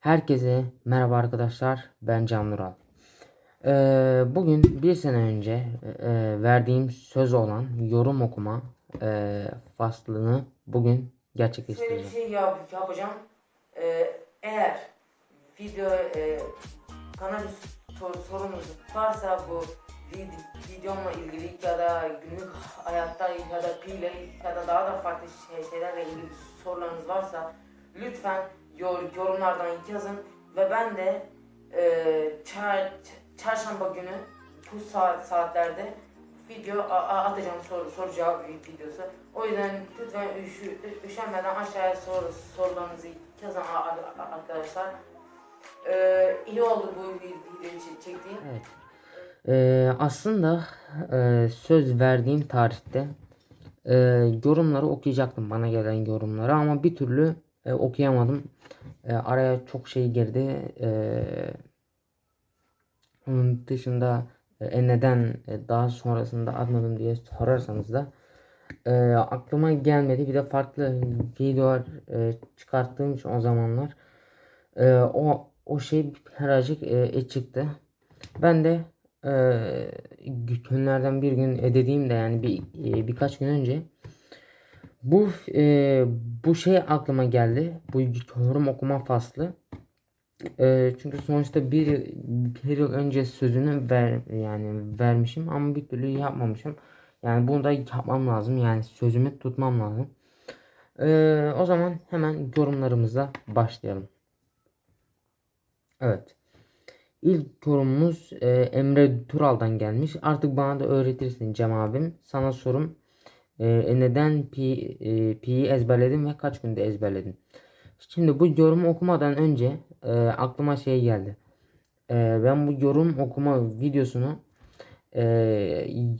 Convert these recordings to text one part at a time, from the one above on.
Herkese merhaba arkadaşlar. Ben Can Nural. Ee, bugün bir sene önce e, verdiğim söz olan yorum okuma e, faslını bugün Şöyle bir gerçekleştireceğim. şey yap, yapacağım. Ee, eğer video e, kanal sor, sorunuz varsa bu vid- videomla ilgili ya da günlük hayatta ya da pile ya da daha da farklı şey, şeylerle ilgili sorularınız varsa lütfen yorumlardan yazın ve ben de e, çar, çarşamba günü bu saat saatlerde video atacağım soru, soru cevap videosu. O yüzden lütfen üşü, üşenmeden aşağıya soru, sorularınızı yazın arkadaşlar. Ee, iyi oldu bu videoyu çe- çektiğim. Evet. Ee, aslında e, söz verdiğim tarihte e, yorumları okuyacaktım bana gelen yorumları ama bir türlü e, okuyamadım. E, araya çok şey girdi. E, onun dışında e, neden e, daha sonrasında atmadım diye sorarsanız da e, aklıma gelmedi. Bir de farklı videolar e, çıkarttığım için o zamanlar e, o o şey birazcık e, çıktı. Ben de e, günlerden bir gün e, dediğimde yani bir e, birkaç gün önce bu e, bu şey aklıma geldi. Bu yorum okuma faslı. E, çünkü sonuçta bir, bir yıl önce sözünü ver yani vermişim ama bir türlü yapmamışım. Yani bunu da yapmam lazım. Yani sözümü tutmam lazım. E, o zaman hemen yorumlarımıza başlayalım. Evet. İlk yorumumuz e, Emre Tural'dan gelmiş. Artık bana da öğretirsin Cem abim. Sana sorum e, neden pi, e, pi'yi ezberledin ve kaç günde ezberledin? Şimdi bu yorumu okumadan önce e, aklıma şey geldi. E, ben bu yorum okuma videosunu e,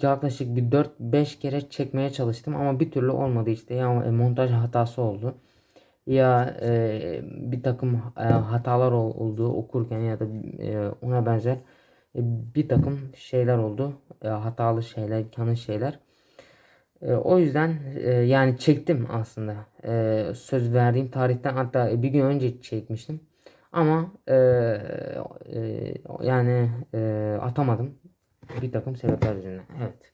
yaklaşık bir 4-5 kere çekmeye çalıştım ama bir türlü olmadı işte. Ya e, montaj hatası oldu ya e, bir takım e, hatalar ol- oldu okurken ya da e, ona benzer e, bir takım şeyler oldu. E, hatalı şeyler, yanlış şeyler. E, o yüzden e, yani çektim aslında. E, söz verdiğim tarihten hatta bir gün önce çekmiştim. Ama e, e, yani e, atamadım. Bir takım sebepler yüzünden. Evet.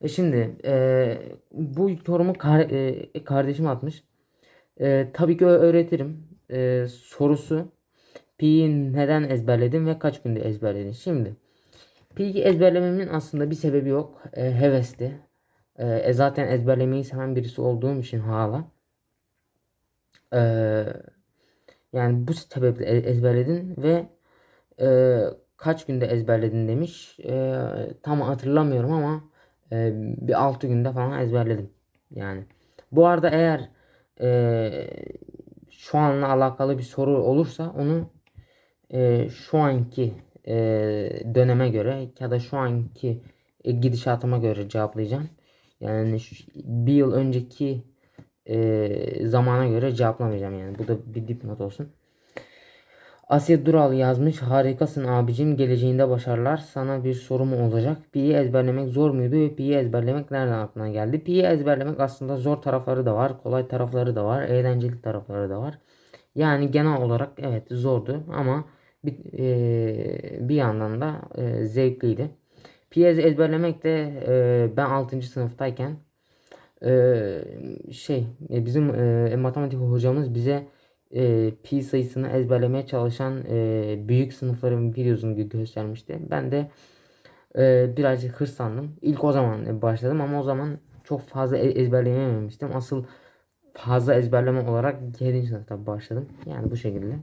E şimdi e, bu yorumu kar, e, kardeşim atmış. Ee, tabii ki öğretirim. Ee, sorusu Pi'yi neden ezberledin ve kaç günde ezberledin? Şimdi Pi'yi ezberlememin aslında bir sebebi yok. Ee, hevesti. Ee, e, zaten ezberlemeyi seven birisi olduğum için hala. Ee, yani bu sebeple e- ezberledin ve e, kaç günde ezberledin demiş. Ee, tam hatırlamıyorum ama e, bir 6 günde falan ezberledim. Yani. Bu arada eğer e, şu anla alakalı bir soru olursa onu e, şu anki e, döneme göre ya da şu anki e, gidişatıma göre cevaplayacağım. Yani şu- bir yıl önceki e, zamana göre cevaplamayacağım yani. Bu da bir dipnot olsun. Asya Dural yazmış. Harikasın abicim. Geleceğinde başarılar. Sana bir sorum olacak. Pi'yi ezberlemek zor muydu Pi'yi ezberlemek nereden aklına geldi? Pi'yi ezberlemek aslında zor tarafları da var. Kolay tarafları da var. Eğlenceli tarafları da var. Yani genel olarak evet zordu ama bir, e, bir yandan da e, zevkliydi. Pi'yi ezberlemek de e, ben 6. sınıftayken e, şey e, bizim e, matematik hocamız bize e, pi sayısını ezberlemeye çalışan e, büyük sınıfların videosunu gö- göstermişti. Ben de e, birazcık hırslandım. İlk o zaman e, başladım ama o zaman çok fazla e- ezberleyememiştim. Asıl fazla ezberleme olarak 7. sınıfta başladım. Yani bu şekilde.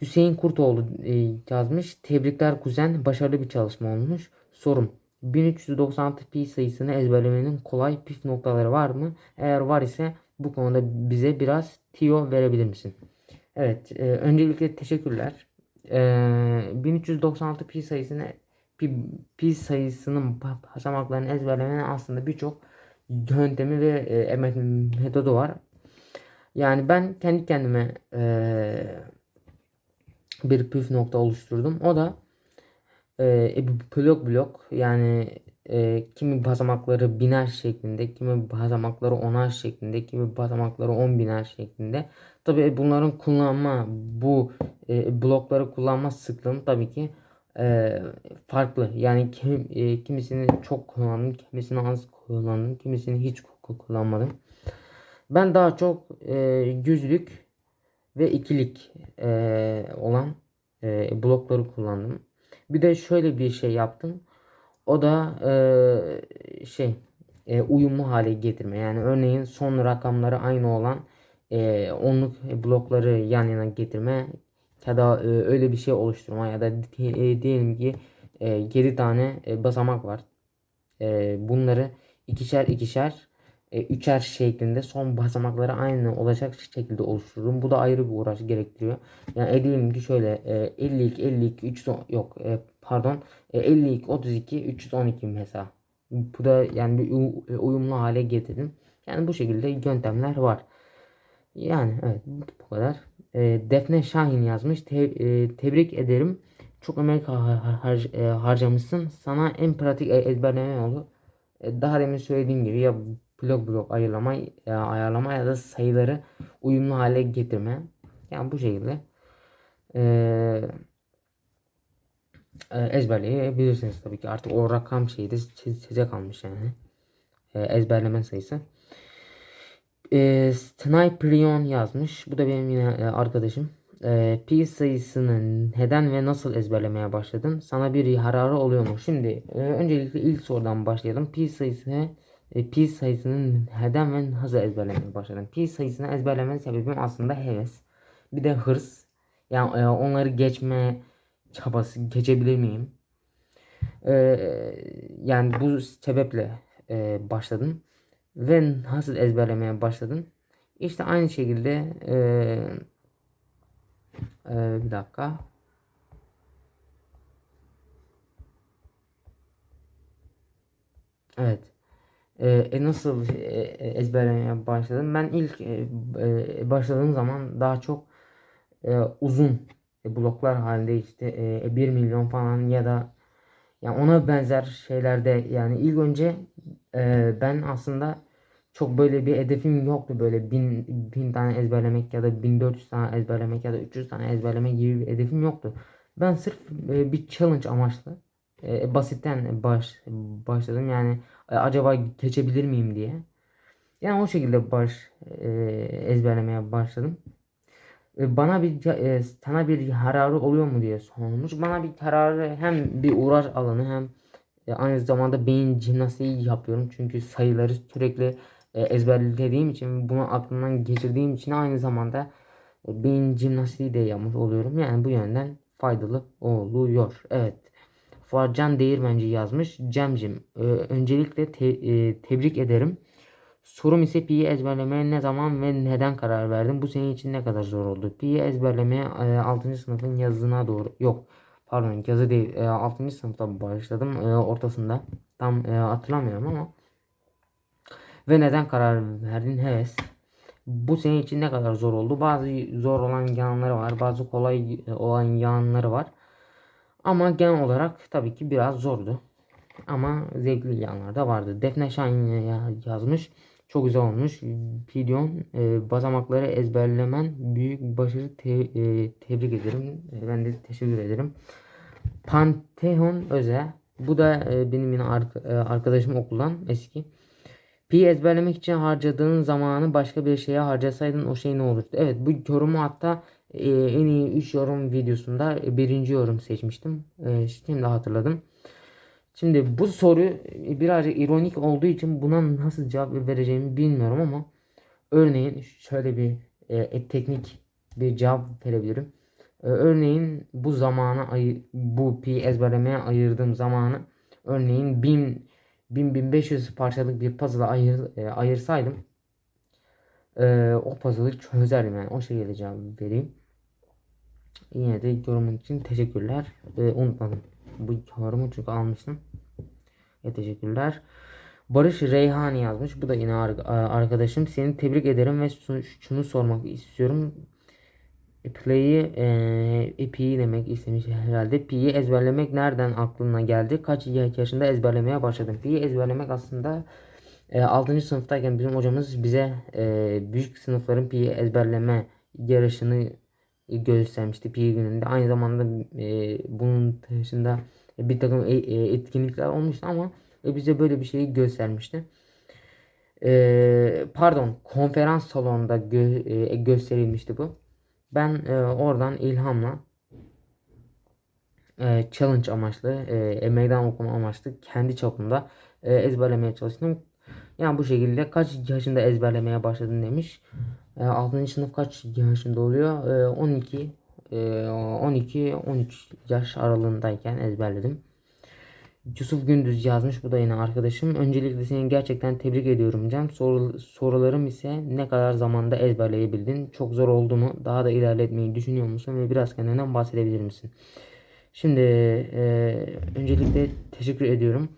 Hüseyin Kurtoğlu e, yazmış. Tebrikler kuzen. Başarılı bir çalışma olmuş. Sorum. 1396 pi sayısını ezberlemenin kolay püf noktaları var mı? Eğer var ise bu konuda bize biraz tiyo verebilir misin? Evet. e, öncelikle teşekkürler. E, 1396 pi sayısını pi, pi sayısının ba- basamaklarını ezberlemenin aslında birçok yöntemi ve e, met- metodu var. Yani ben kendi kendime e, bir püf nokta oluşturdum. O da e, blok blok yani e, kimi basamakları biner şeklinde, kimi basamakları onar şeklinde, kimi basamakları on biner şeklinde Tabii bunların kullanma bu e, blokları kullanma sıklığım tabii ki e, farklı. Yani kim, e, kimisini çok kullandım, kimisini az kullandım, kimisini hiç ku- kullanmadım. Ben daha çok e, yüzlük ve ikilik e, olan e, blokları kullandım. Bir de şöyle bir şey yaptım. O da e, şey e, uyumlu hale getirme. Yani örneğin son rakamları aynı olan e, onluk blokları yan yana getirme ya da e, öyle bir şey oluşturma ya da e, diyelim ki e, 7 tane e, basamak var. E, bunları ikişer ikişer e, üçer şeklinde son basamakları aynı olacak şekilde oluştururum. Bu da ayrı bir uğraş gerektiriyor. Yani diyelim ki şöyle e, 52 52 310 yok e, pardon e, 52 32 312 mesela. Bu da yani bir e, uyumlu hale getirdim. Yani bu şekilde yöntemler var. Yani evet bu kadar. E, Defne Şahin yazmış. Te- e, tebrik ederim. Çok emek har- e, harcamışsın. Sana en pratik e- ezberleme yolu daha demin söylediğim gibi ya blok blok ayarlama, e, ayarlama ya da sayıları uyumlu hale getirme. Yani bu şekilde e, e, ezberleyebilirsiniz tabii ki. Artık o rakam şeyi de siz- size kalmış yani. E, ezberleme sayısı. E, Sniprion yazmış. Bu da benim yine e, arkadaşım. E, pi sayısını neden ve nasıl ezberlemeye başladın? Sana bir yararı oluyor mu? Şimdi öncelikle ilk sorudan başlayalım. Pi sayısı e, pi sayısını neden ve nasıl ezberlemeye başladın? Pi sayısını ezberleme sebebim aslında heves. Bir de hırs. Yani e, onları geçme çabası geçebilir miyim? E, yani bu sebeple e, başladım. Ve nasıl ezberlemeye başladın? İşte aynı şekilde eee, eee, bir dakika. Evet. Eee, e, nasıl e, e, ezberlemeye başladım? Ben ilk e, e, başladığım zaman daha çok e, uzun bloklar halinde işte e, 1 milyon falan ya da yani ona benzer şeylerde yani ilk önce e, ben aslında çok böyle bir hedefim yoktu böyle bin, bin tane ezberlemek ya da 1400 tane ezberlemek ya da 300 tane ezberlemek gibi bir hedefim yoktu. Ben sırf e, bir challenge amaçlı e, basitten baş, başladım yani acaba geçebilir miyim diye. Yani o şekilde baş e, ezberlemeye başladım. E, Bana bir e, sana bir yararı oluyor mu diye sorulmuş. Bana bir yararı hem bir uğraş alanı hem e, aynı zamanda beyin jimnastiği yapıyorum. Çünkü sayıları sürekli e, ezberlediğim için bunu aklımdan geçirdiğim için aynı zamanda e, beyin jimnastiği de yapmış oluyorum. Yani bu yönden faydalı oluyor. Evet. Fuarcan Değirmenci yazmış. Cemcim, e, öncelikle te- e, tebrik ederim. Sorum ise pi'yi ezberlemeye ne zaman ve neden karar verdin? Bu senin için ne kadar zor oldu? Pi'yi ezberlemeye e, 6. sınıfın yazına doğru yok. Pardon yazı değil. E, 6. sınıfta başladım. E, ortasında. Tam e, hatırlamıyorum ama. Ve neden karar verdin? Heves. Bu senin için ne kadar zor oldu? Bazı zor olan yanları var. Bazı kolay olan yanları var. Ama genel olarak tabii ki biraz zordu. Ama zevkli yanlar da vardı. Defne Şahin ya- yazmış. Çok güzel olmuş. Pidyon e, basamakları ezberlemen büyük başarı te- e, tebrik ederim. E, ben de teşekkür ederim. Pantheon Öze. Bu da e, benim yine e, arkadaşım okuldan eski. Pi ezberlemek için harcadığın zamanı başka bir şeye harcasaydın o şey ne olurdu? Evet bu yorumu hatta e, en iyi 3 yorum videosunda e, birinci yorum seçmiştim. E, şimdi hatırladım. Şimdi bu soru e, birazcık ironik olduğu için buna nasıl cevap vereceğimi bilmiyorum ama örneğin şöyle bir e, teknik bir cevap verebilirim. E, örneğin bu zamana bu pi ezberlemeye ayırdığım zamanı örneğin 1000 1000-1500 parçalık bir puzzle'a ayır, e, ayırsaydım e, o puzzle'ı çözerdim yani o şekilde cevap vereyim. Yine de yorumun için teşekkürler. E, unutmadım. Bu yorumu çünkü almıştım. E, teşekkürler. Barış Reyhani yazmış. Bu da yine ar- arkadaşım. Seni tebrik ederim ve şu- şunu sormak istiyorum. E, Play'i e, Pi'yi demek istemiş herhalde. Pi'yi ezberlemek nereden aklına geldi? Kaç yaşında ezberlemeye başladın? Pi'yi ezberlemek aslında e, 6. sınıftayken bizim hocamız bize e, büyük sınıfların Pi'yi ezberleme yarışını göstermişti Pi gününde. Aynı zamanda e, bunun dışında bir takım e- e, etkinlikler olmuştu ama e, bize böyle bir şeyi göstermişti. E, pardon konferans salonunda gö- e, gösterilmişti bu. Ben e, oradan ilhamla e, challenge amaçlı, e, meydan okuma amaçlı kendi çapımda e, ezberlemeye çalıştım. Yani bu şekilde kaç yaşında ezberlemeye başladın demiş. E, 6. sınıf kaç yaşında oluyor? E, 12 e, 12 13 yaş aralığındayken ezberledim. Yusuf Gündüz yazmış. Bu da yine arkadaşım. Öncelikle seni gerçekten tebrik ediyorum Can. Soru, sorularım ise ne kadar zamanda ezberleyebildin? Çok zor oldu mu? Daha da ilerletmeyi düşünüyor musun? Ve biraz kendinden bahsedebilir misin? Şimdi e, öncelikle teşekkür ediyorum.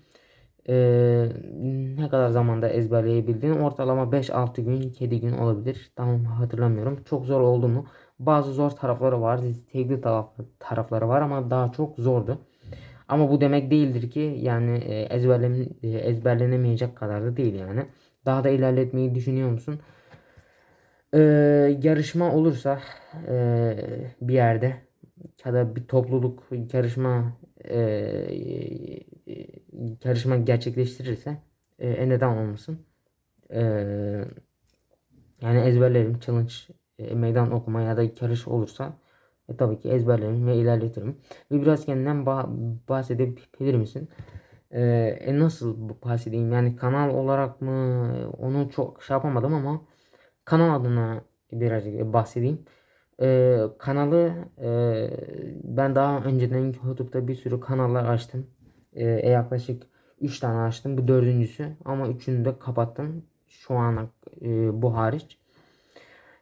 Ne kadar zamanda ezberleyebildin? Ortalama 5-6 gün, 7 gün olabilir. Tamam hatırlamıyorum. Çok zor oldu mu? Bazı zor tarafları var. Taraf, tarafları var ama daha çok zordu. Ama bu demek değildir ki yani e, ezberlem, e, ezberlenemeyecek kadar da değil yani. Daha da ilerletmeyi düşünüyor musun? E, yarışma olursa e, bir yerde ya da bir topluluk yarışma e, yarışma gerçekleştirirse e, e, neden olmasın? E, yani ezberlerim challenge e, meydan okuma ya da yarış olursa e, tabii ki ezberlerim ve ilerletirim. Ve biraz kendinden ba- bahsedebilir misin? E, e, nasıl bahsedeyim? Yani kanal olarak mı? Onu çok şey yapamadım ama kanal adına birazcık bahsedeyim. E, kanalı e, ben daha önceden YouTube'da bir sürü kanallar açtım. E, yaklaşık 3 tane açtım. Bu dördüncüsü ama üçünü de kapattım. Şu ana e, bu hariç.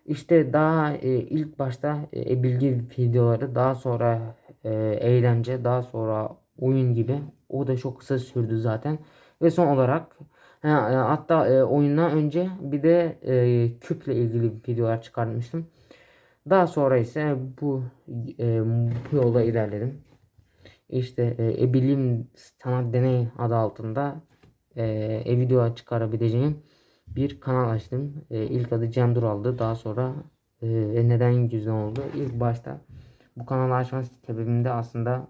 İşte daha e, ilk başta e, bilgi videoları, daha sonra e, eğlence, daha sonra oyun gibi. O da çok kısa sürdü zaten. Ve son olarak ha, e, hatta e, oyundan önce bir de e, küple ilgili videolar çıkartmıştım. Daha sonra ise bu e, bu yola ilerledim. İşte e, e, bilim sanat deney adı altında e, e, video çıkarabileceğim bir kanal açtım. E, ilk adı Cem Dural'dı. Daha sonra e, neden yüzden oldu. İlk başta bu kanalı açma sebebimde aslında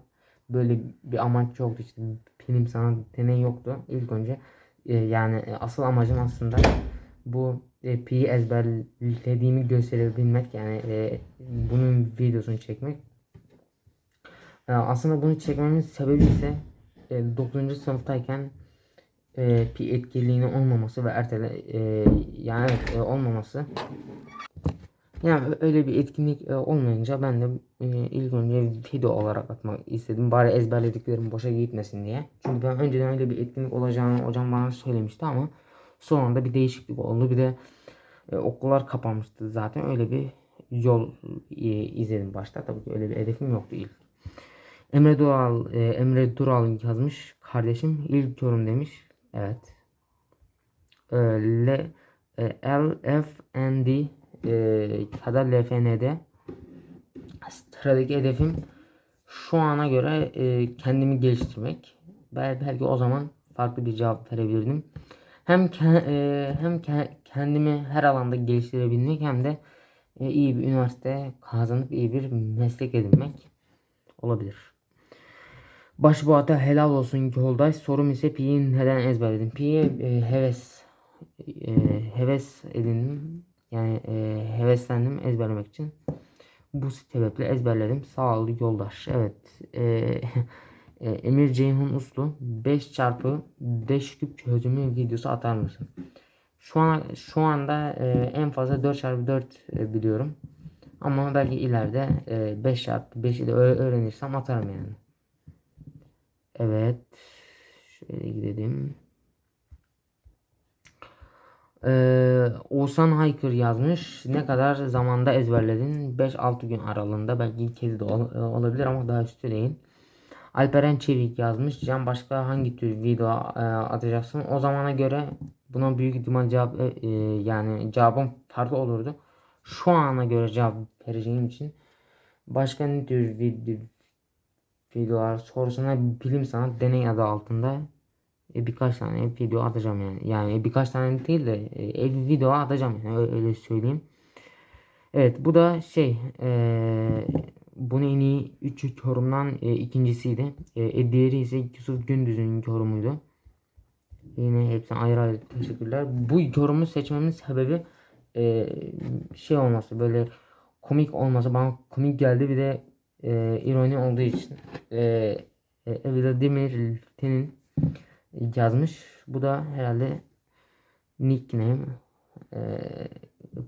böyle bir amaç yoktu. İşte bilim sanat deney yoktu. İlk önce e, yani e, asıl amacım aslında bu e, pi'yi ezberlediğimi gösterebilmek yani e, bunun videosunu çekmek. E, aslında bunu çekmemin sebebi ise e, 9. sınıftayken e, pi etkinliğinin olmaması ve ertele e, yani evet, e, olmaması. Yani öyle bir etkinlik e, olmayınca ben de ilk önce video olarak atmak istedim. Bari ezberlediklerim boşa gitmesin diye. Çünkü ben önceden öyle bir etkinlik olacağını hocam bana söylemişti ama sonunda bir değişiklik oldu. Bir de okullar kapanmıştı zaten. Öyle bir yol e, izledim başta. Tabii ki öyle bir hedefim yoktu ilk. Emre Dural, e, Emre Dural yazmış. Kardeşim ilk yorum demiş. Evet. E, L, e, L, F, N, D e, ya da LFN'de sıradaki hedefim şu ana göre e, kendimi geliştirmek. Belki, belki o zaman farklı bir cevap verebilirdim. Hem ke- e, hem ke- kendimi her alanda geliştirebilmek hem de e, iyi bir üniversite kazanıp iyi bir meslek edinmek olabilir. Başbuğata helal olsun yoldaş. Sorum ise pi'yi neden ezberledim? Pi'ye e, heves e, heves edindim. Yani e, heveslendim ezberlemek için. Bu sebeple ezberledim. Sağ ol yoldaş. Evet. E, e, Emir Ceyhun Uslu 5 çarpı 5 küp çözümü videosu atar mısın? Şu an şu anda e, en fazla 4 çarpı 4 e, biliyorum. Ama belki ileride e, 5 çarpı 5'i de öğrenirsem atarım yani. Evet. Şöyle gidelim. Ee, Oğuzhan Haykır yazmış. Ne kadar zamanda ezberledin? 5-6 gün aralığında. Belki ilk kez de ol- olabilir ama daha üstü değil. Alperen Çevik yazmış. Can başka hangi tür video e, atacaksın? O zamana göre buna büyük ihtimal cevap e, e, yani cevabım farklı olurdu. Şu ana göre cevap vereceğim için başka ne tür video, videolar sorusuna bilim sanat deney adı altında e, birkaç tane video atacağım yani. Yani birkaç tane değil de e, video atacağım yani öyle, öyle söyleyeyim. Evet bu da şey eee bunu en iyi 3 yorumdan e, ikincisiydi. E, e, diğeri ise Yusuf Gündüz'ün yorumuydu. Yine hepsine ayrı ayrı teşekkürler. Bu yorumu seçmemin sebebi e, şey olması böyle komik olması bana komik geldi bir de e, ironi olduğu için e, e, Evila Demirel'in yazmış. Bu da herhalde nickname e,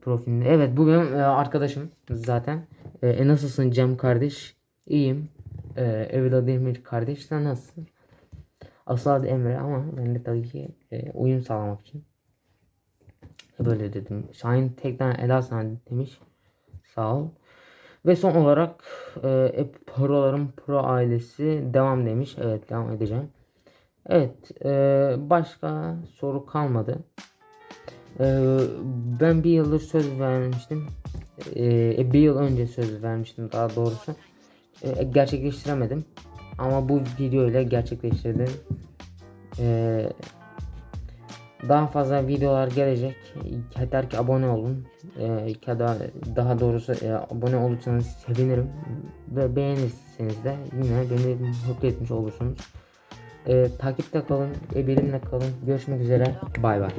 profilinde. Evet bu benim e, arkadaşım zaten. E, e, nasılsın Cem kardeş? İyiyim. E, Demir kardeş sen nasılsın? Asıl adı Emre ama ben de tabii ki e, uyum sağlamak için böyle dedim. Şahin tekten Ela sana demiş. Sağ ol. Ve son olarak e, e, Pro'ların Pro ailesi devam demiş. Evet devam edeceğim. Evet e, başka soru kalmadı. E, ben bir yıldır söz vermiştim. E, bir yıl önce söz vermiştim daha doğrusu. E, gerçekleştiremedim. Ama bu video ile gerçekleştirdim. E, daha fazla videolar gelecek. Yeter ki abone olun. Ee, da daha doğrusu e, abone olursanız sevinirim. Ve beğenirseniz de yine beni mutlu etmiş olursunuz. Ee, takipte kalın, e, benimle kalın. Görüşmek üzere. Bay bay.